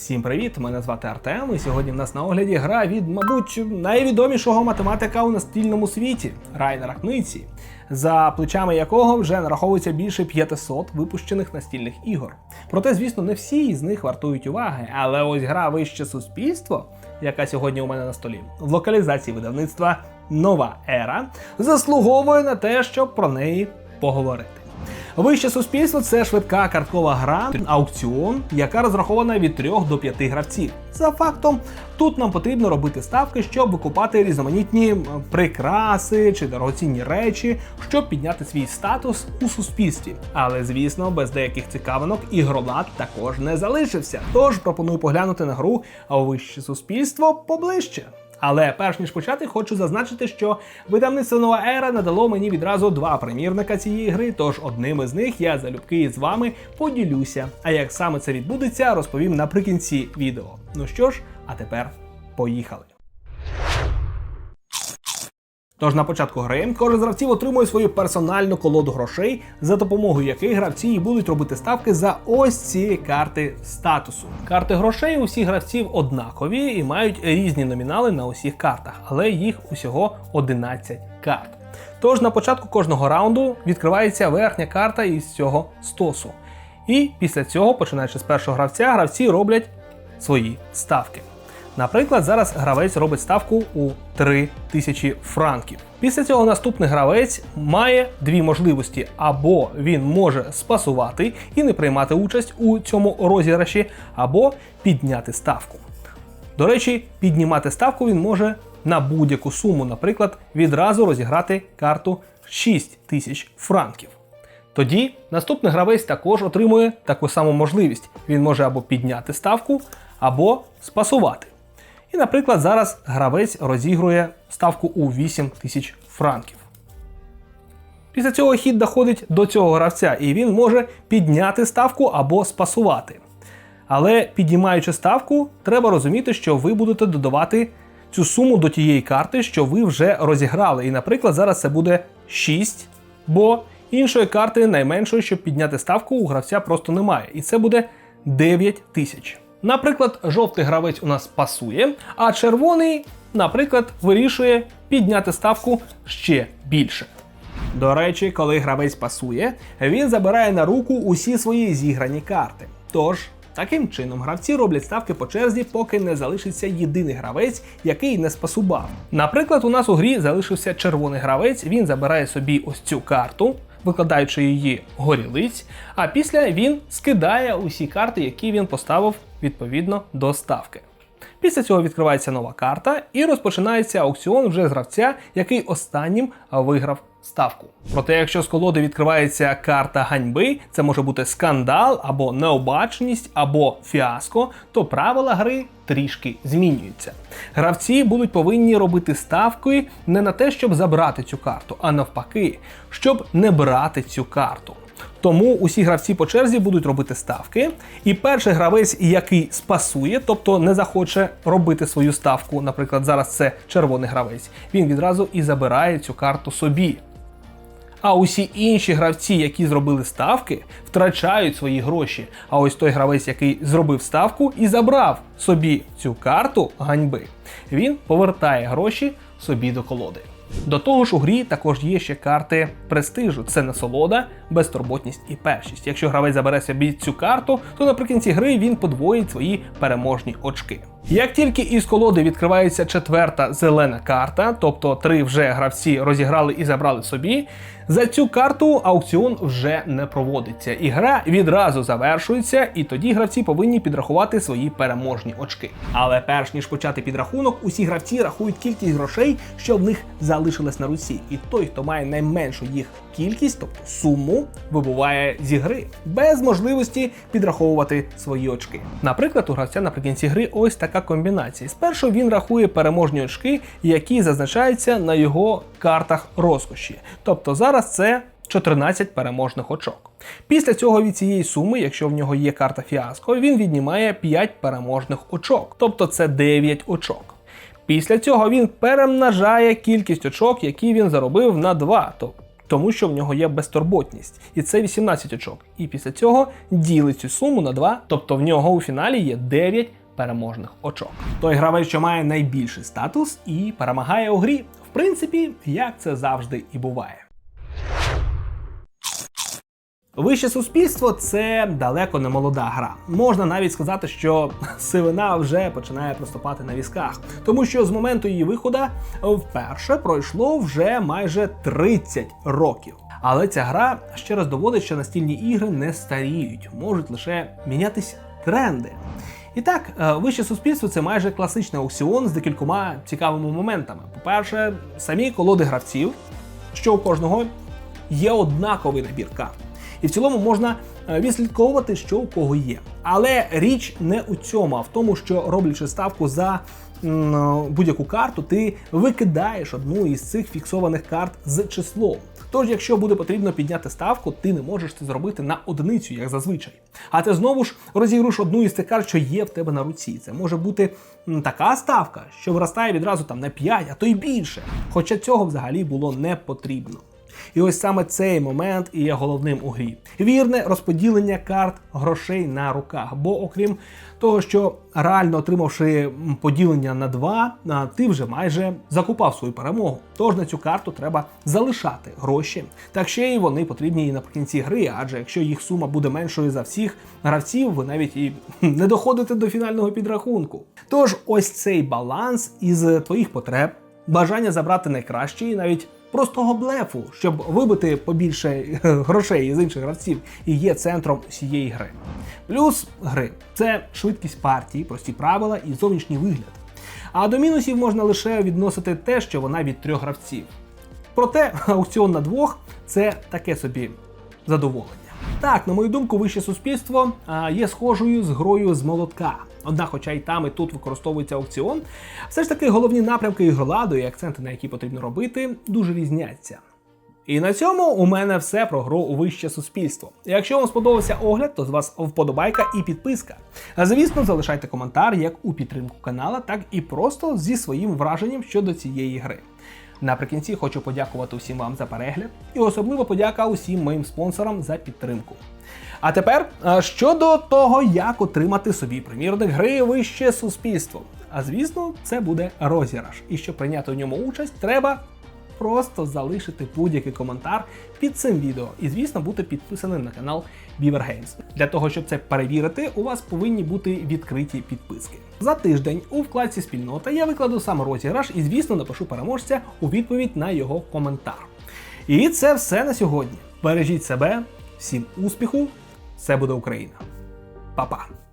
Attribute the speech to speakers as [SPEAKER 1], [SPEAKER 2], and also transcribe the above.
[SPEAKER 1] Всім привіт! Мене звати Артем, і сьогодні в нас на огляді гра від, мабуть, найвідомішого математика у настільному світі Райнера Книці, за плечами якого вже нараховується більше 500 випущених настільних ігор. Проте, звісно, не всі із них вартують уваги, але ось гра Вище суспільство, яка сьогодні у мене на столі, в локалізації видавництва Нова Ера, заслуговує на те, щоб про неї поговорити. Вище суспільство це швидка карткова гра, аукціон, яка розрахована від 3 до 5 гравців. За фактом, тут нам потрібно робити ставки, щоб викупати різноманітні прикраси чи дорогоцінні речі, щоб підняти свій статус у суспільстві. Але звісно, без деяких цікавинок ігролад також не залишився. Тож пропоную поглянути на гру вище суспільство поближче. Але перш ніж почати, хочу зазначити, що видавництво нова ера надало мені відразу два примірника цієї гри. Тож одним із них я залюбки з вами поділюся. А як саме це відбудеться, розповім наприкінці відео. Ну що ж, а тепер поїхали. Тож на початку гри кожен з гравців отримує свою персональну колоду грошей, за допомогою яких гравці і будуть робити ставки за ось ці карти статусу. Карти грошей у всіх гравців однакові і мають різні номінали на усіх картах, але їх усього 11 карт. Тож на початку кожного раунду відкривається верхня карта із цього стосу. І після цього, починаючи з першого гравця, гравці роблять свої ставки. Наприклад, зараз гравець робить ставку у 3000 франків. Після цього наступний гравець має дві можливості: або він може спасувати і не приймати участь у цьому розіграші, або підняти ставку. До речі, піднімати ставку він може на будь-яку суму, наприклад, відразу розіграти карту 6000 франків. Тоді наступний гравець також отримує таку саму можливість. Він може або підняти ставку, або спасувати. І, наприклад, зараз гравець розігрує ставку у 8 тисяч франків. Після цього хід доходить до цього гравця, і він може підняти ставку або спасувати. Але піднімаючи ставку, треба розуміти, що ви будете додавати цю суму до тієї карти, що ви вже розіграли. І, наприклад, зараз це буде 6, бо іншої карти найменшої, щоб підняти ставку, у гравця просто немає. І це буде 9 тисяч. Наприклад, жовтий гравець у нас пасує, а червоний, наприклад, вирішує підняти ставку ще більше. До речі, коли гравець пасує, він забирає на руку усі свої зіграні карти. Тож, таким чином, гравці роблять ставки по черзі, поки не залишиться єдиний гравець, який не спасубав. Наприклад, у нас у грі залишився червоний гравець, він забирає собі ось цю карту, викладаючи її горілиць, а після він скидає усі карти, які він поставив відповідно до ставки. Після цього відкривається нова карта і розпочинається аукціон вже з гравця, який останнім виграв ставку. Проте, якщо з колоди відкривається карта ганьби, це може бути скандал або необаченість, або фіаско, то правила гри трішки змінюються. Гравці будуть повинні робити ставки не на те, щоб забрати цю карту, а навпаки, щоб не брати цю карту. Тому усі гравці по черзі будуть робити ставки, і перший гравець, який спасує, тобто не захоче робити свою ставку, наприклад, зараз це червоний гравець, він відразу і забирає цю карту собі. А усі інші гравці, які зробили ставки, втрачають свої гроші. А ось той гравець, який зробив ставку і забрав собі цю карту ганьби, він повертає гроші собі до колоди. До того ж, у грі також є ще карти престижу: це насолода, безтурботність і першість. Якщо гравець забере собі цю карту, то наприкінці гри він подвоїть свої переможні очки. Як тільки із колоди відкривається четверта зелена карта, тобто три вже гравці розіграли і забрали собі, за цю карту аукціон вже не проводиться, і гра відразу завершується, і тоді гравці повинні підрахувати свої переможні очки. Але перш ніж почати підрахунок, усі гравці рахують кількість грошей, що в них залишилось на руці. І той, хто має найменшу їх кількість, тобто суму, вибуває зі гри без можливості підраховувати свої очки. Наприклад, у гравця наприкінці гри ось така комбінація. Спершу він рахує переможні очки, які зазначаються на його картах розкоші. Тобто зараз це 14 переможних очок. Після цього від цієї суми, якщо в нього є карта фіаско, він віднімає 5 переможних очок, тобто це 9 очок. Після цього він перемножає кількість очок, які він заробив на 2, тому що в нього є безтурботність, і це 18 очок. І після цього ділить цю суму на 2, тобто в нього у фіналі є 9 переможних очок. Той гравець, що має найбільший статус і перемагає у грі. В принципі, як це завжди і буває. Вище суспільство це далеко не молода гра. Можна навіть сказати, що сивина вже починає проступати на візках, тому що з моменту її виходу вперше пройшло вже майже 30 років. Але ця гра ще раз доводить, що настільні ігри не старіють, можуть лише мінятись тренди. І так, е, вище суспільство це майже класичний аукціон з декількома цікавими моментами. По-перше, самі колоди гравців, що у кожного є однаковий набір карт. І в цілому можна е, відслідковувати, що у кого є. Але річ не у цьому, а в тому, що роблячи ставку за будь-яку карту, ти викидаєш одну із цих фіксованих карт з числом. Тож, якщо буде потрібно підняти ставку, ти не можеш це зробити на одиницю, як зазвичай. А ти знову ж розігруєш одну із цих карт, що є в тебе на руці. Це може бути така ставка, що виростає відразу там на 5, а то й більше. Хоча цього взагалі було не потрібно. І ось саме цей момент і є головним у грі. Вірне розподілення карт грошей на руках. Бо окрім того, що реально отримавши поділення на два, ти вже майже закупав свою перемогу. Тож на цю карту треба залишати гроші. Так ще й вони потрібні і наприкінці гри, адже якщо їх сума буде меншою за всіх гравців, ви навіть і не доходите до фінального підрахунку. Тож ось цей баланс із твоїх потреб, бажання забрати найкраще і навіть простого блефу, щоб вибити побільше грошей із інших гравців, і є центром усієї гри. Плюс гри це швидкість партії, прості правила і зовнішній вигляд. А до мінусів можна лише відносити те, що вона від трьох гравців. Проте аукціон на двох це таке собі задоволення. Так, на мою думку, вище суспільство є схожою з грою з молотка. Однак, хоча і там, і тут використовується аукціон, все ж таки головні напрямки ігроладу і акценти, на які потрібно робити, дуже різняться. І на цьому у мене все про гру у вище суспільство. Якщо вам сподобався огляд, то з вас вподобайка і підписка. А звісно, залишайте коментар як у підтримку канала, так і просто зі своїм враженням щодо цієї гри. Наприкінці хочу подякувати усім вам за перегляд і особливо подяка усім моїм спонсорам за підтримку. А тепер е, щодо того, як отримати собі примірник гри вище суспільство. А звісно, це буде розіграш. І щоб прийняти у ньому участь, треба просто залишити будь-який коментар під цим відео і, звісно, бути підписаним на канал Beaver Games. Для того, щоб це перевірити, у вас повинні бути відкриті підписки. За тиждень у вкладці спільнота я викладу сам розіграш і, звісно, напишу переможця у відповідь на його коментар. І це все на сьогодні. Бережіть себе, всім успіху! Це буде Україна. Па-па!